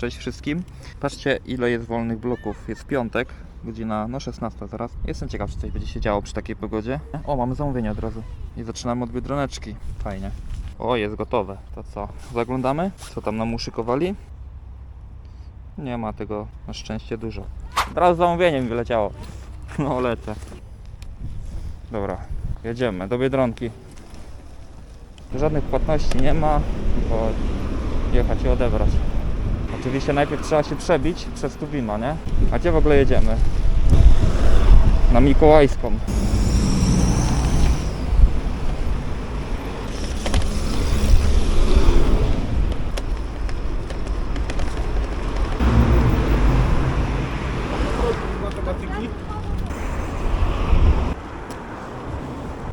Cześć wszystkim. Patrzcie ile jest wolnych bloków. Jest piątek, godzina no 16 zaraz. Jestem ciekaw, czy coś będzie się działo przy takiej pogodzie. O, mamy zamówienie od razu. I zaczynamy od biedroneczki. Fajnie. O, jest gotowe. To co? Zaglądamy? Co tam nam uszykowali? Nie ma tego na szczęście dużo. Od razu zamówienie mi wyleciało. No lecę. Dobra, jedziemy do Biedronki. Żadnych płatności nie ma, bo jechać i odebrać. Oczywiście najpierw trzeba się przebić przez Tuwima, nie? A gdzie w ogóle jedziemy? Na Mikołajską.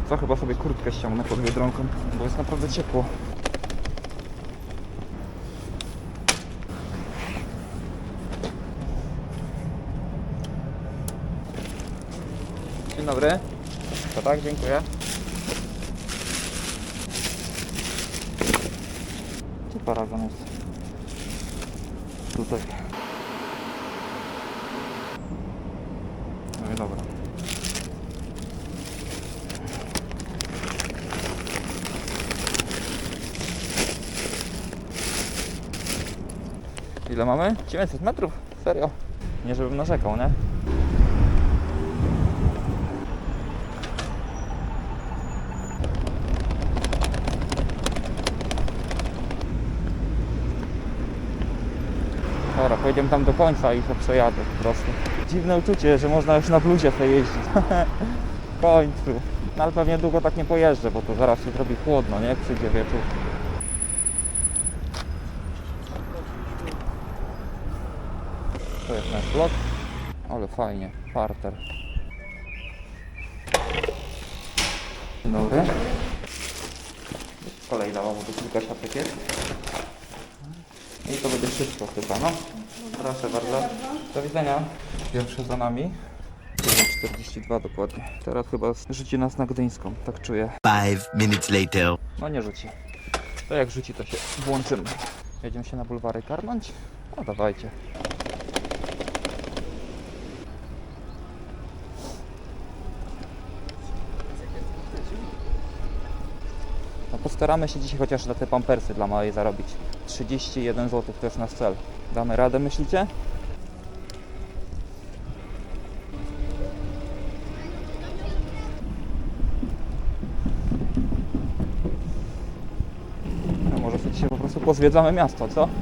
Co chyba sobie kurtkę ściągnę pod biedronką, bo jest naprawdę ciepło. Dzień dobry. To tak, dziękuję. Gdzie paragon jest? Tutaj. No i dobra. Ile mamy? 900 metrów? Serio? Nie żebym narzekał, nie? Dobra, pojedziemy tam do końca i to przejadę po prostu. Dziwne uczucie, że można już na bluzie sobie jeździć. w końcu. No ale pewnie długo tak nie pojeżdżę, bo to zaraz się zrobi chłodno, nie? Przyjdzie wieczór. To jest nasz blok. Ale fajnie, parter. Dzień dobry. Dała mu tu kilka siatykiet. I to będzie wszystko chyba, no. Proszę bardzo. Do widzenia. Pierwsze za nami. 42 dokładnie. Teraz chyba rzuci nas na Gdyńską, tak czuję. Five minutes later. No nie rzuci. To jak rzuci, to się włączymy. Jedziemy się na bulwary karnąć? No dawajcie. No postaramy się dzisiaj chociaż na te pampersy dla małej zarobić. 31 zł to już nasz cel. Damy radę, myślicie? No może sobie dzisiaj po prostu pozwiedzamy miasto, co?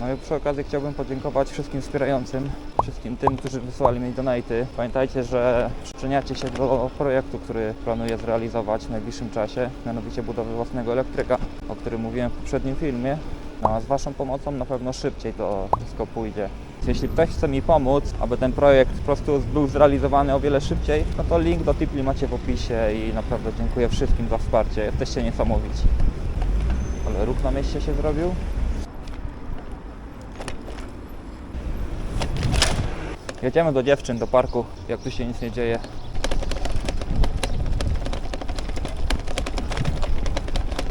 No i przy okazji chciałbym podziękować wszystkim wspierającym, wszystkim tym, którzy wysłali mi donaty. Pamiętajcie, że przyczyniacie się do projektu, który planuję zrealizować w najbliższym czasie, mianowicie budowy własnego elektryka, o którym mówiłem w poprzednim filmie. No a z Waszą pomocą na pewno szybciej to wszystko pójdzie. Jeśli ktoś chce mi pomóc, aby ten projekt po prostu był zrealizowany o wiele szybciej, no to link do Tipli macie w opisie i naprawdę dziękuję wszystkim za wsparcie. Jesteście niesamowici. Ale ruch na mieście się zrobił. Jedziemy do dziewczyn, do parku, jak tu się nic nie dzieje.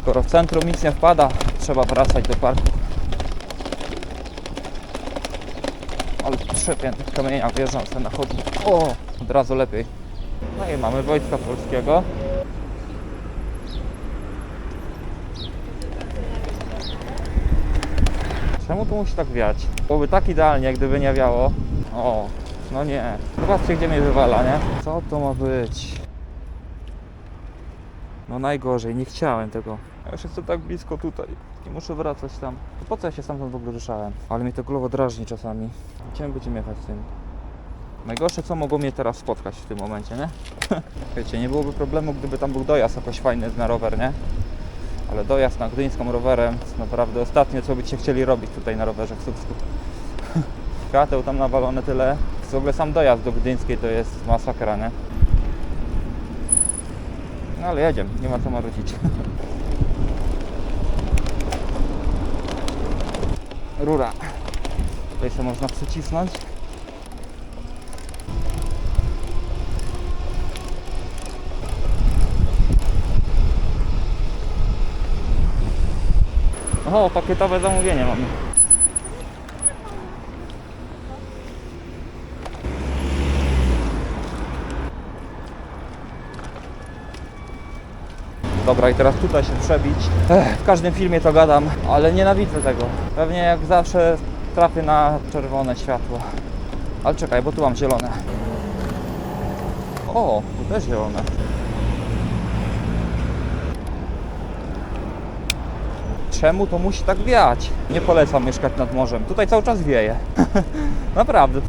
Skoro w centrum nic nie wpada, trzeba wracać do parku. Ale trzepię tych kamienia, wjeżdżam sobie na chodnik. O, od razu lepiej. No i mamy Wojska Polskiego. Czemu tu musi tak wiać? Byłoby tak idealnie, gdyby nie wiało. O, no nie. Zobaczcie, gdzie mnie wywala, nie? Co to ma być? No najgorzej, nie chciałem tego. Ja już jestem tak blisko tutaj i muszę wracać tam. To po co ja się stamtąd w ogóle ruszałem? Ale mnie to głowo drażni czasami. Gdzie my będziemy jechać z tym? Najgorsze, co mogło mnie teraz spotkać w tym momencie, nie? Wiecie, nie byłoby problemu, gdyby tam był dojazd jakoś fajny na rower, nie? Ale dojazd na Gdyńską rowerem to naprawdę ostatnie, co byście chcieli robić tutaj na rowerze w Słupsku. Świateł tam nawalone tyle. W ogóle sam dojazd do Gdyńskiej to jest masakra, nie? No ale jedziemy, nie ma co marudzić. Rura. Tutaj się można przycisnąć. O, pakietowe zamówienie mamy. Dobra, i teraz tutaj się przebić. Ech, w każdym filmie to gadam, ale nienawidzę tego. Pewnie jak zawsze trafię na czerwone światło. Ale czekaj, bo tu mam zielone. O, tu też zielone. Czemu to musi tak wiać? Nie polecam mieszkać nad morzem. Tutaj cały czas wieje. Naprawdę.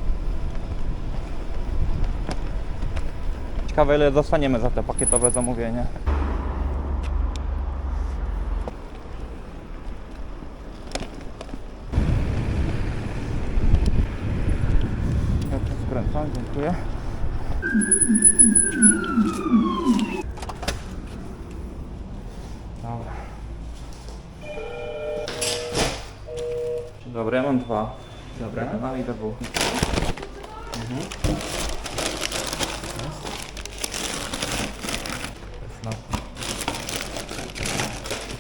Ciekawe ile dostaniemy za te pakietowe zamówienie. Ja skręcam, dziękuję. Dobra. Dzień dobry, ja mam dwa. Dobra. No i dwu. Mhm. No.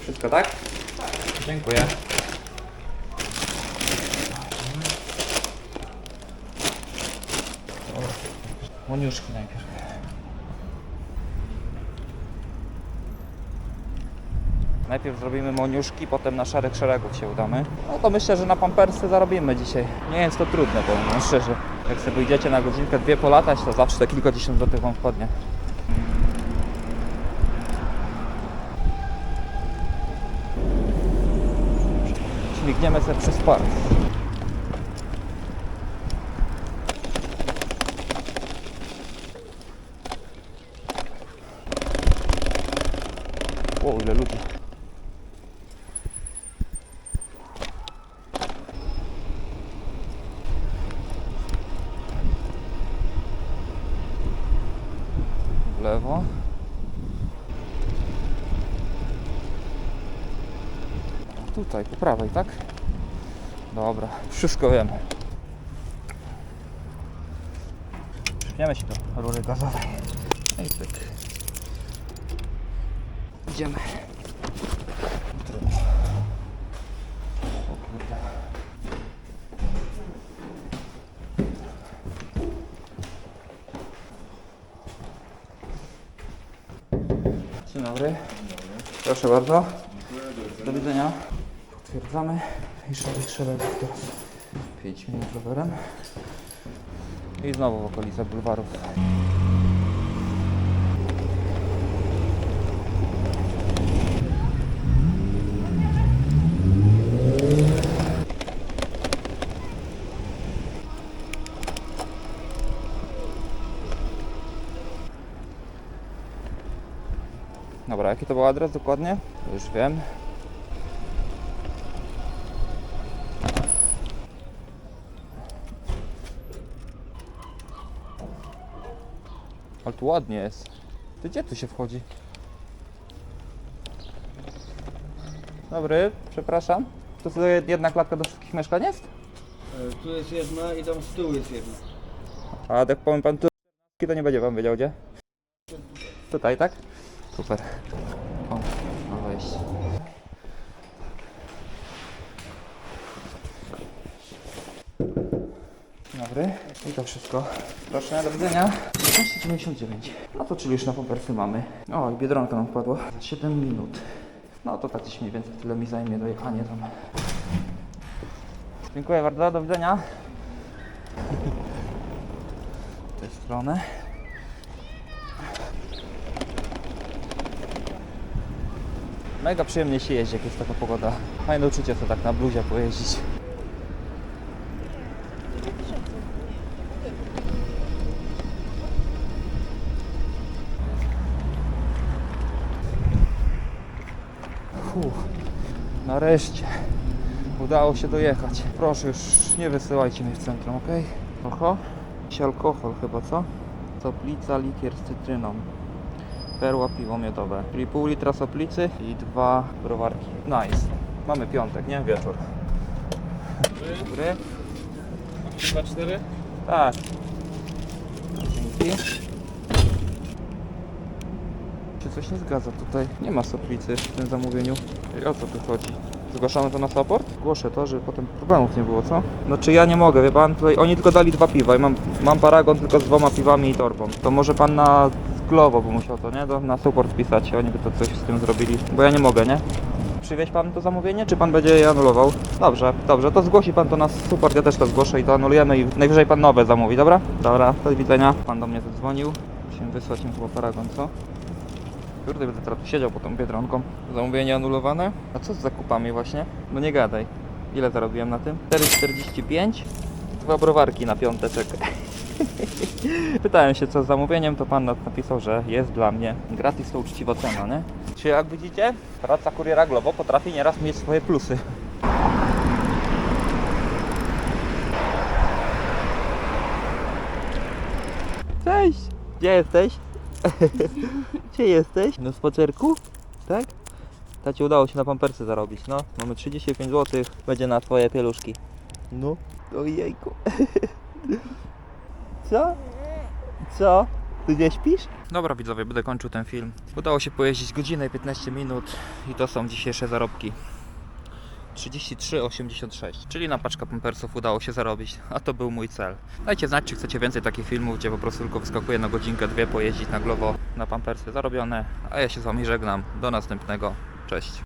Wszystko tak? Tak. Dziękuję. Moniuszki najpierw. Najpierw zrobimy moniuszki, potem na szereg szeregów się udamy. No to myślę, że na pampersy zarobimy dzisiaj. Nie jest to trudne, powiem wam szczerze. Jak sobie wyjdziecie na godzinkę, dwie polatać, to zawsze te kilkadziesiąt złotych wam wpadnie. Śmigniemy sobie przez park. Ile ludzi. W lewo. Tutaj, po prawej, tak? Dobra, wszystko wiemy. Przypniemy się do rury gazowej. No I pyk. Idziemy. Dzień dobry. Proszę bardzo. Do widzenia. Potwierdzamy. I szereg szeregów teraz. 5 minut rowerem. I znowu w okolice bulwarów. Dobra, jaki to był adres dokładnie? Już wiem. Ale tu ładnie jest. Ty gdzie tu się wchodzi? Dobry, przepraszam. To jest jedna klatka do wszystkich mieszkań jest? E, Tu jest jedna i tam z tyłu jest jedna. A jak powiem pan tu, to nie będzie pan wiedział gdzie? Tutaj, tak? Super. O, no wejście. Dobry, i to wszystko. Proszę, do widzenia. 15,99. No to czyli już na pompersy mamy. O, i Biedronka nam wpadła. 7 minut. No to tak gdzieś mniej więcej tyle mi zajmie dojechanie tam. Dziękuję bardzo, do widzenia. W tę stronę. Mega przyjemnie się jeździ, jak jest taka pogoda. Fajne uczucie to tak na bluzie pojeździć. Fuh, nareszcie udało się dojechać. Proszę już nie wysyłajcie mnie w centrum, ok? Oho, jakiś alkohol chyba, co? Soplica, likier z cytryną. Perła piwo miodowe. Czyli pół litra soplicy i dwa browarki. Nice. Mamy piątek, nie? Wieczór. Dobry. Chyba cztery? Tak. Dzięki. Czy coś nie zgadza tutaj? Nie ma soplicy w tym zamówieniu. I o co tu chodzi? Zgłaszamy to na support? Głoszę to, żeby potem problemów nie było, co? No czy ja nie mogę, wie pan, tutaj oni tylko dali dwa piwa i mam, mam paragon tylko z dwoma piwami i torbą. To może pan na Glovo by musiał to, nie? Do, na support wpisać, oni by to coś z tym zrobili, bo ja nie mogę, nie? Przywieź pan to zamówienie, czy pan będzie je anulował? Dobrze, dobrze, to zgłosi pan to na support, ja też to zgłoszę i to anulujemy i najwyżej pan nowe zamówi, dobra? Dobra, do widzenia. Pan do mnie zadzwonił, musimy wysłać im chyba paragon, co? Kurde, będę teraz siedział pod tą biedronką. Zamówienie anulowane? A co z zakupami właśnie? No nie gadaj. Ile zarobiłem na tym? 4,45? Dwa browarki na piąteczek. Pytałem się co z zamówieniem, to pan napisał, że jest dla mnie. Gratis to uczciwa cena, nie? Czy jak widzicie, praca kuriera Globo potrafi nieraz mieć swoje plusy. Cześć! Gdzie jesteś? Gdzie jesteś? Na spacerku? Tak? Tacie udało się na pampersy zarobić, no. Mamy 35 zł, będzie na twoje pieluszki. No. Ojejku. Co? Co? Ty nie śpisz? Dobra widzowie, będę kończył ten film. Udało się pojeździć godzinę i 15 minut i to są dzisiejsze zarobki. 33,86, czyli na paczkę pampersów udało się zarobić, a to był mój cel. Dajcie znać, czy chcecie więcej takich filmów, gdzie po prostu tylko wyskakuję na godzinkę, dwie pojeździć na Glovo na pampersy zarobione, a ja się z Wami żegnam. Do następnego. Cześć.